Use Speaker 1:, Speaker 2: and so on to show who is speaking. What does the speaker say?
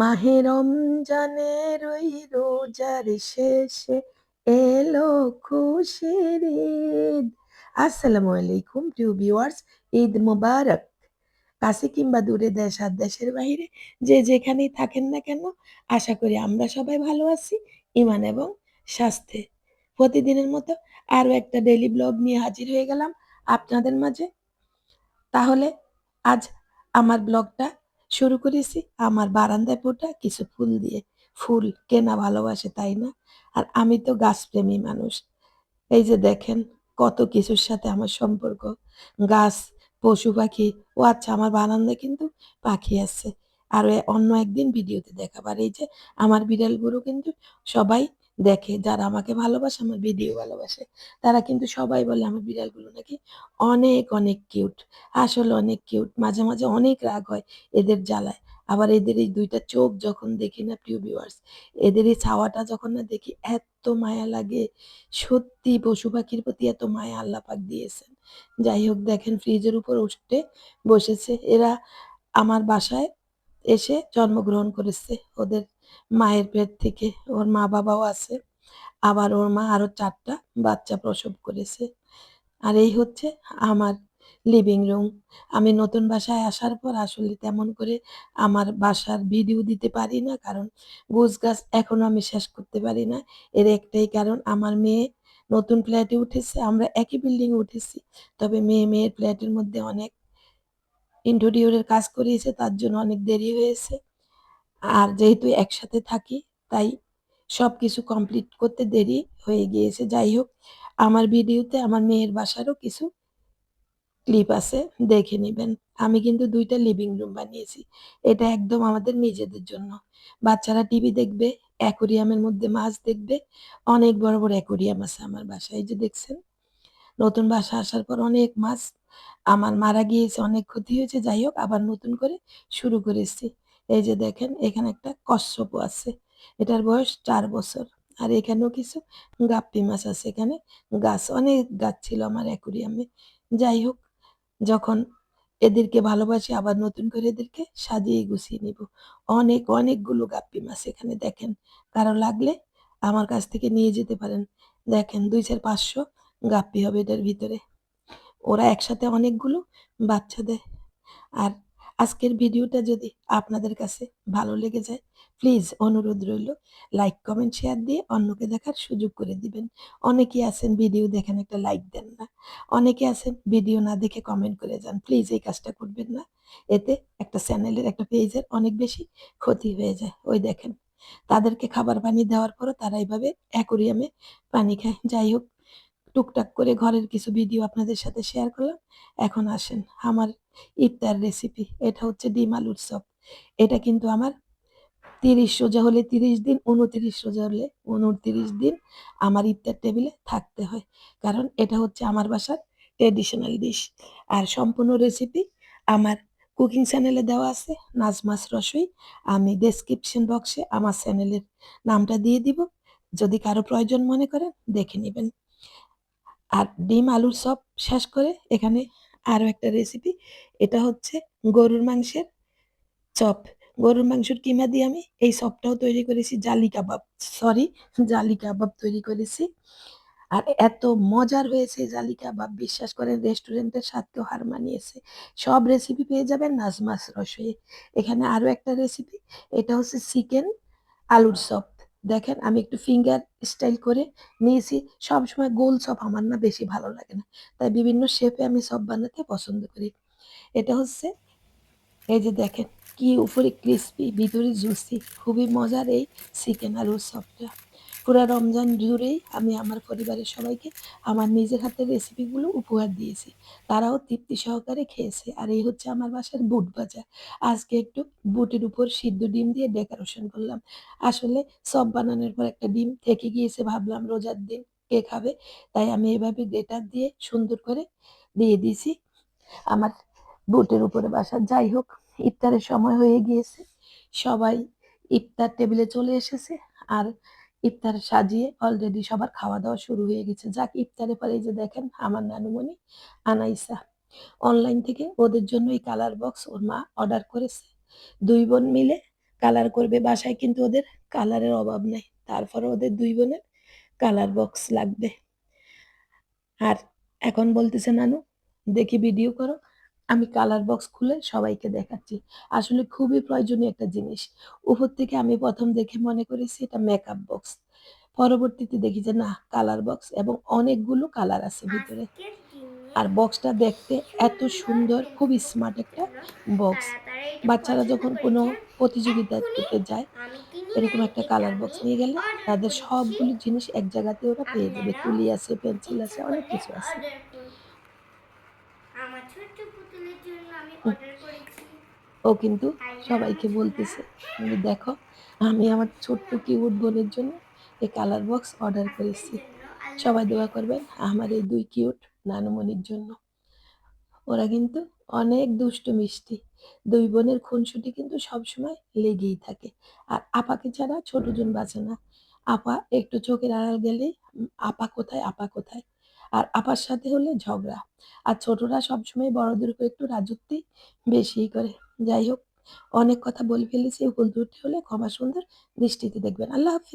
Speaker 1: মাহে রমজানের ওই রোজার শেষে এলো খুশির ঈদ। আসসালামু আলাইকুম, প্রিয় ভিউয়ার্স ঈদ মোবারক। কাছে কিংবা দূরে দেশ আর দেশের বাইরে যে যেখানেই থাকেন না কেন, আশা করি আমরা সবাই ভালো আছি ইমান এবং স্বাস্থ্যে। প্রতিদিনের মতো আরও একটা ডেইলি ব্লগ নিয়ে হাজির হয়ে গেলাম আপনাদের মাঝে। তাহলে আজ আমার ব্লগটা শুরু করেছি আমার বারান্দায় ফোটা কিছু ফুল দিয়ে। ফুল কেনা ভালোবাসে, তাই না? আর আমি তো গাছপ্রেমী মানুষ। এই যে দেখেন কত কিছুর সাথে আমার সম্পর্ক। গাছ, পশু পাখি, ও আচ্ছা আমার বারান্দায় কিন্তু পাখি আছে। আর অন্য একদিন ভিডিওতে দেখাবার। এই যে আমার বিড়ালগুলো কিন্তু সবাই দেখে, যারা আমাকে ভালোবাসে, আমার ভিডিও ভালোবাসে, তারা কিন্তু সবাই বলে আমার বিড়ালগুলো নাকি অনেক অনেক কিউট। আসলে অনেক কিউট, মাঝে মাঝে অনেক রাগ হয় এদের জ্বালায়। আবার এদের এই দুইটা চোখ যখন দেখি না, প্রিয় ভিউয়ার্স এদের এই ছাওয়াটা যখন না দেখি, এত মায়া লাগে। সত্যি পশু পাখির প্রতি এত মায়া আল্লাহ পাক দিয়েছেন। যাই হোক, দেখেন ফ্রিজের উপর উঠে বসেছে। এরা আমার বাসায় এসে জন্মগ্রহণ করেছে। ওদের মায়ের পেট থেকে ওর মা বাবাও আছে। আবার ওর মা আরও চারটা বাচ্চা প্রসব করেছে। আর এই হচ্ছে আমার লিভিং রুম আমি নতুন বাসায় আসার পর আসলে তেমন করে আমার বাসার ভিডিও দিতে পারি না, কারণ গোছ গাছ এখনও আমি শেষ করতে পারি না। এর একটাই কারণ, আমার মেয়ে নতুন ফ্ল্যাটে উঠেছে, আমরা একই বিল্ডিং উঠেছি। তবে মেয়ে মেয়ের ফ্ল্যাটের মধ্যে অনেক ইন্টেরিয়রের কাজ করিয়েছে, তার জন্য অনেক দেরি হয়েছে। আর যেহেতু একসাথে থাকি, তাই সব কিছু কমপ্লিট করতে দেরি হয়ে গিয়েছে। যাই হোক, আমার ভিডিওতে আমার মেয়ের বাসারও কিছু ক্লিপ আছে, দেখে নেবেন। আমি কিন্তু দুইটা লিভিং রুম বানিয়েছি। এটা একদম আমাদের নিজেদের জন্য। বাচ্চারা টিভি দেখবে অ্যাকোরিয়ামের মধ্যে মাছ দেখবে। অনেক বড় বড় অ্যাকোরিয়াম আছে আমার বাসায় যে দেখছেন? নতুন বাসা আসার পর অনেক মাছ। আমার মারা গিয়েছে, অনেক ক্ষতি হয়েছে। যাই হোক, আবার নতুন করে শুরু করেছি এই যে দেখেন, এখানে একটা কচ্ছপও আছে। এটার বয়স চার বছর। আর এখানেও কিছু গাপ্পি মাছ আছে এখানে। গাছ, অনেক গাছ ছিল আমার অ্যাকুরিয়ামে। যাই হোক, যখন এদেরকে ভালোবাসি, আবার নতুন করে এদেরকে সাজিয়ে গুছিয়ে নিব। অনেক, অনেকগুলো গাপ্পি মাছ এখানে দেখেন। কারও লাগলে আমার কাছ থেকে নিয়ে যেতে পারেন। দেখেন, দুই চার পাঁচশো গাপ্পি হবে এটার ভিতরে। ওরা একসাথে অনেকগুলো বাচ্চা দেয়। আর আজকের ভিডিওটা যদি আপনাদের কাছে ভালো লেগে যায় প্লিজ অনুরোধ রইল লাইক কমেন্ট শেয়ার দিয়ে অন্যকে দেখার সুযোগ করে দিবেন। অনেকে আছেন ভিডিও দেখেন একটা লাইক দেন না। অনেকে আছেন ভিডিও না দেখে কমেন্ট করে যান প্লিজ এই কাজটা করবেন না। এতে একটা চ্যানেলের, একটা পেজের অনেক বেশি ক্ষতি হয়ে যায়। ওই দেখেন, তাদেরকে খাবার পানি দেওয়ার পরও তারা এইভাবে অ্যাকোরিয়ামে পানি খায়। যাই হোক টুকটাক করে ঘরের কিছু ভিডিও আপনাদের সাথে শেয়ার করলাম। এখন আসেন আমার ইফতার রেসিপি এটা হচ্ছে ডিম আলুর চপ। এটা কিন্তু আমার তিরিশ রোজা হলে তিরিশ দিন, উনতিরিশ রোজা হলে উনতিরিশ দিন আমার ইফতার টেবিলে থাকতে হয়। কারণ এটা হচ্ছে আমার বাসার ট্রেডিশনাল ডিশ আর সম্পূর্ণ রেসিপি আমার কুকিং চ্যানেলে দেওয়া আছে, নাজমাস রসই। আমি ডেসক্রিপশন বক্সে আমার চ্যানেলের নামটা দিয়ে দিব। যদি কারও প্রয়োজন মনে করেন, দেখে নেবেন। আর ডিম, আলুর চপ শেষ করে এখানে আরও একটা রেসিপি এটা হচ্ছে গরুর মাংসের চপ। গরুর মাংসের কিমা দিয়ে আমি এই চপটাও তৈরি করেছি, জালি কাবাব সরি জালি কাবাব তৈরি করেছি। আর এত মজার হয়েছে জালি কাবাব, বিশ্বাস করেন রেস্টুরেন্টের স্বাদকেও হার মানিয়েছে। সব রেসিপি পেয়ে যাবেন নাজমাস রসয়ে এখানে আরও একটা রেসিপি এটা হচ্ছে চিকেন আলুর চপ। দেখেন, আমি একটু ফিঙ্গার স্টাইল করে নিয়েছি। সবসময় গোল চপ আমার না বেশি ভালো লাগে না। তাই বিভিন্ন শেপে আমি সব বানাতে পছন্দ করি। এটা হচ্ছে, এই যে দেখেন, কি উপরে ক্রিস্পি ভিতরে জুসি খুবই মজার এই চিকেন আলুর চপটা। পুরো রমজান জুড়েই আমি আমার পরিবারের সবাইকে আমার নিজের হাতের রেসিপিগুলো উপহার দিয়েছি। তারাও তৃপ্তি সহকারে খেয়েছে। আর এই হচ্ছে আমার বাসার বুট ভাজা। আজকে একটু বুটের উপর সিদ্ধ ডিম দিয়ে ডেকোরেশন করলাম। আসলে সব বানানোর পর একটা ডিম থেকে গিয়েছে, ভাবলাম রোজার দিন কে খাবে? তাই আমি এভাবে গ্রেটার দিয়ে সুন্দর করে দিয়ে দিয়েছি। আমার বুটের উপরে বাসা যাই হোক, ইফতারের সময় হয়ে গিয়েছে। সবাই ইফতার টেবিলে চলে এসেছে। আর ইফতার সাজিয়ে অলরেডি সবার খাওয়া দাওয়া শুরু হয়ে গেছে। যাক ইফতারে পরে যে দেখেন, আমার নানুমণি আনাইসা। অনলাইন থেকে ওদের জন্য এই কালার বক্স ওর মা অর্ডার করেছে। দুই বোন মিলে কালার করবে বাসায়, কিন্তু ওদের কালারের অভাব নাই। তারপরে ওদের দুই বোনের কালার বক্স লাগবে। আর এখন বলতেছে, নানু, দেখি ভিডিও করো। আমি কালার বক্স খুলে সবাইকে দেখাচ্ছি। আসলে খুবই প্রয়োজনীয় একটা জিনিস। উপর থেকে আমি প্রথম দেখে মনে করেছি এটা মেকআপ বক্স পরবর্তীতে দেখি যে না কালার বক্স এবং অনেকগুলো কালার আছে ভিতরে। আর বক্সটা দেখতে এত সুন্দর, খুব স্মার্ট একটা বক্স বাচ্চারা যখন কোনো। প্রতিযোগিতা করতে যায়, এরকম একটা কালার বক্স নিয়ে গেলে তাদের। সবগুলো জিনিস এক জায়গাতে ওরা পেয়ে যাবে। তুলি আছে পেন্সিল আছে, অনেক কিছু আছে
Speaker 2: order করুন। আমার ছোট্ট পুতুলের জন্য আমি
Speaker 1: হুম।
Speaker 2: অর্ডার করেছি
Speaker 1: ও কিন্তু সবাইকে বলতেছে যে দেখো, আমি আমার ছোট্ট কিউট বোনের জন্য এই কালার বক্স অর্ডার করেছি। সবাই দোয়া করবেন আমার এই দুই কিউট নানুমণির জন্য। ওরা কিন্তু অনেক দুষ্টু মিষ্টি। দুই বোনের খুনসুটি কিন্তু সবসময় লেগেই থাকে। আর আপাকে ছাড়া ছোট জন বাঁচে না। আপা একটু চোখের আড়াল গেলেই আপা কোথায় আপা কোথায়? আর আপার সাথে হলে ঝগড়া। আর ছোটরা সবসময় বড়দের উপর একটু রাজত্বই বেশিই করে। যাই হোক, অনেক কথা বলে ফেলেছি, ভুল ত্রুটি হলে ক্ষমা সুন্দর দৃষ্টিতে দেখবেন। আল্লাহ হাফেজ।